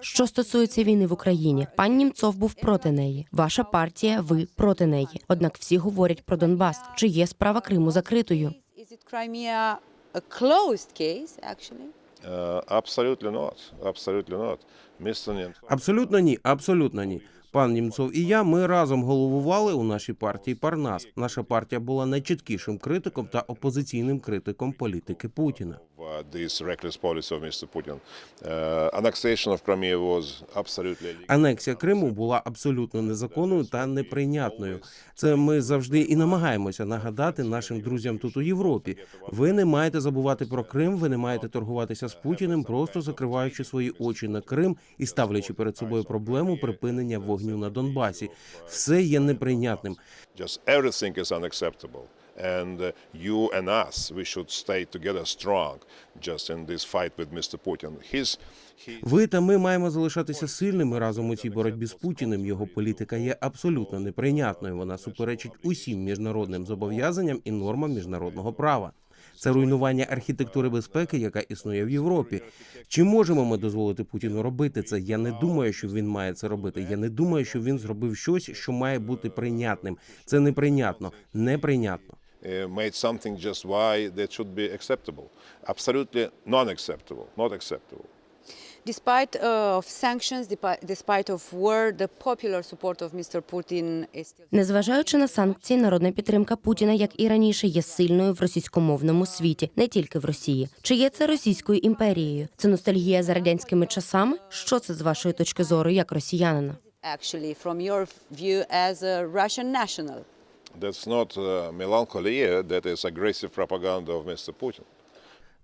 Що стосується війни в Україні, пан Німцов був проти неї. Ваша партія, ви проти неї. Однак всі говорять про Донбас. Чи є справа Криму закритою? Not. Mr. Nemtsov Абсолютно ні, абсолютно ні. Пан Німцов і я ми разом головували у нашій партії Парнас. Наша партія була найчіткішим критиком та опозиційним критиком політики Путіна. uh. Анексія Криму була абсолютно незаконною та неприйнятною. Це ми завжди і намагаємося нагадати нашим друзям тут у Європі. Ви не маєте забувати про Крим, ви не маєте торгуватися з Путіним, просто закриваючи свої очі на Крим і ставлячи перед собою проблему припинення вогню на Донбасі. Все є неприйнятним. And uh, you and us, we should stay together strong just in this fight with Mr. Putin. His, Ви та ми маємо залишатися сильними разом у цій боротьбі з Путіним. Його політика є абсолютно неприйнятною. Вона суперечить усім міжнародним зобов'язанням і нормам міжнародного права. Це руйнування архітектури безпеки, яка існує в Європі. Чи можемо ми дозволити Путіну робити це? Я не думаю, що він має це робити. Я не думаю, що він зробив щось, що має бути прийнятним. Це неприйнятно, неприйнятно. uh, made something just why that should be acceptable. Absolutely non-acceptable, not acceptable. Despite uh, of sanctions, despite of war, the popular support of Mr. Putin is still. Незважаючи на санкції, народна підтримка Путіна, як і раніше, є сильною в російськомовному світі, не тільки в Росії. Чи є це російською імперією? Це ностальгія за радянськими часами? Що це з вашої точки зору, як росіянина? Actually, from your view as a Russian national. That's not uh, melancholia, that is aggressive propaganda of Mr. Putin.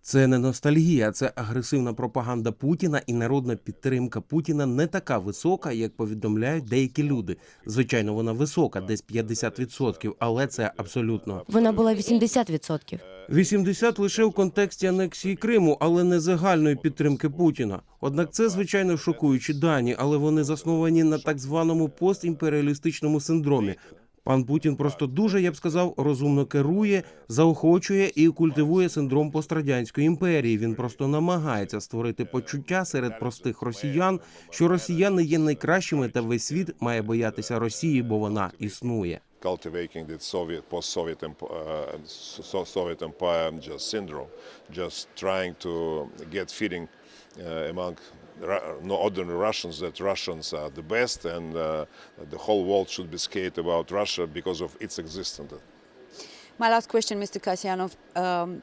Це не ностальгія, це агресивна пропаганда Путіна і народна підтримка Путіна не така висока, як повідомляють деякі люди. Звичайно, вона висока, десь 50%, але це абсолютно Вона була 80%. 80 лише в контексті анексії Криму, але не загальної підтримки Путіна. Однак це звичайно шокуючі дані, але вони засновані на так званому постімперіалістичному синдромі. Пан Путін просто дуже, я б сказав, розумно керує, заохочує і культивує синдром пострадянської імперії. Він просто намагається створити почуття серед простих росіян, що росіяни є найкращими, та весь світ має боятися Росії, бо вона існує. cultivating the Soviet post-Soviet emp- uh, Soviet empire just syndrome, just trying to get feeling uh, among no ordinary Russians that Russians are the best and uh, the whole world should be scared about Russia because of its existence. My last question, Mr. Kasyanov. Um,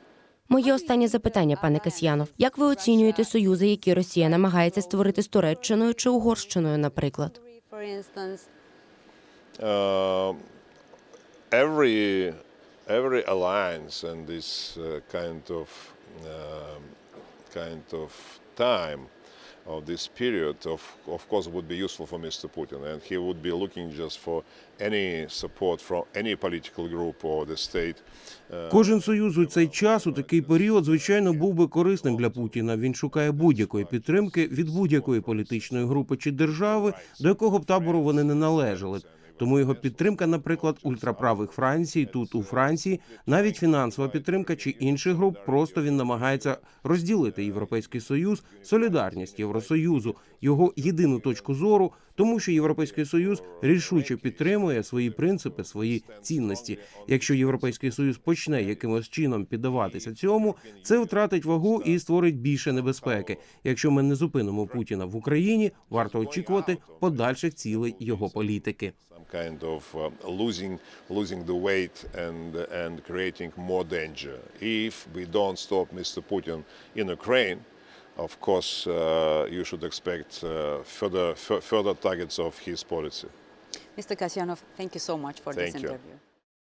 Моє останнє запитання, пане Касьянов. Як ви оцінюєте союзи, які Росія намагається створити з Туреччиною чи Угорщиною, наприклад? Uh, every every alliance and this uh, kind of um, kind of time of this period of of course would be useful for Mr. Putin and he would be looking just for any support from any political group or the state uh, Кожен союз у цей час, у такий період, звичайно, був би корисним для Путіна. Він шукає будь-якої підтримки від будь-якої політичної групи чи держави, до якого б табору вони не належали. Тому його підтримка, наприклад, ультраправих Франції, тут у Франції, навіть фінансова підтримка чи інших груп, просто він намагається розділити європейський союз, солідарність Євросоюзу, його єдину точку зору, тому що європейський союз рішуче підтримує свої принципи, свої цінності. Якщо європейський союз почне якимось чином піддаватися цьому, це втратить вагу і створить більше небезпеки. Якщо ми не зупинимо Путіна в Україні, варто очікувати подальших цілей його політики. uh, and creating more danger. If we don't stop Mr. Putin in Ukraine, of course, uh, you should expect uh, further fu- further targets of his policy. Mr. Kasyanov, thank you so much for this Thank you. interview.